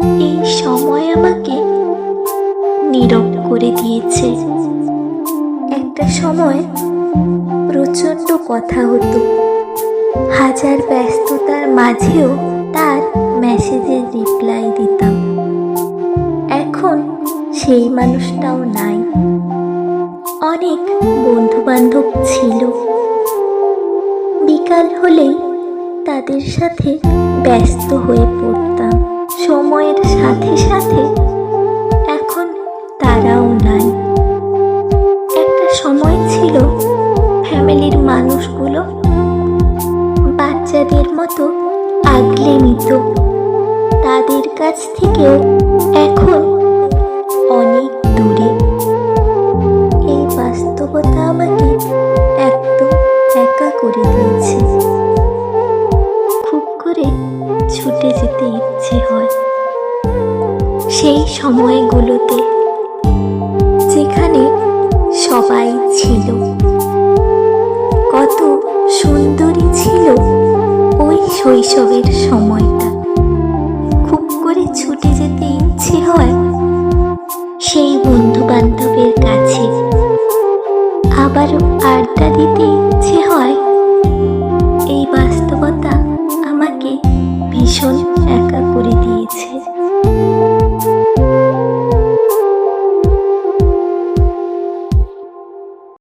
এই সময় আমাকে নীরব করে দিয়েছে। একটা সময় প্রচণ্ড কথা হতো। হাজার ব্যস্ততার মাঝেও তার মেসেজের রিপ্লাই দিতাম। এখন সেই মানুষটাও নাই। অনেক বন্ধু বান্ধব ছিল। বিকাল হলেই তাদের সাথে ব্যস্ত হয়ে পড়তাম। সময়ের সাথে সাথে এখন তারাও নাই। একটা সময় ছিল ফ্যামিলির মানুষগুলো বাচ্চাদের মতো আগলে নিত। তাদের কাছ থেকেও এখন অনেক দূরে। এই বাস্তবতা আমাকে একদম একা করে দিয়েছে। খুব করে ছুটে যেতে ইচ্ছে হয়। সেই সময়গুলোতে যেখানে সবাই ছিল। কত সুন্দরী ছিল ওই শৈশবের সময়টা। খুব করে ছুটে যেতে ইচ্ছে হয় সেই বন্ধু বান্ধবের কাছে। আবারও আড্ডা দিতে ইচ্ছে হয়। এই বাস্তবতা আমাকে ভীষণ একা করে দিয়েছে।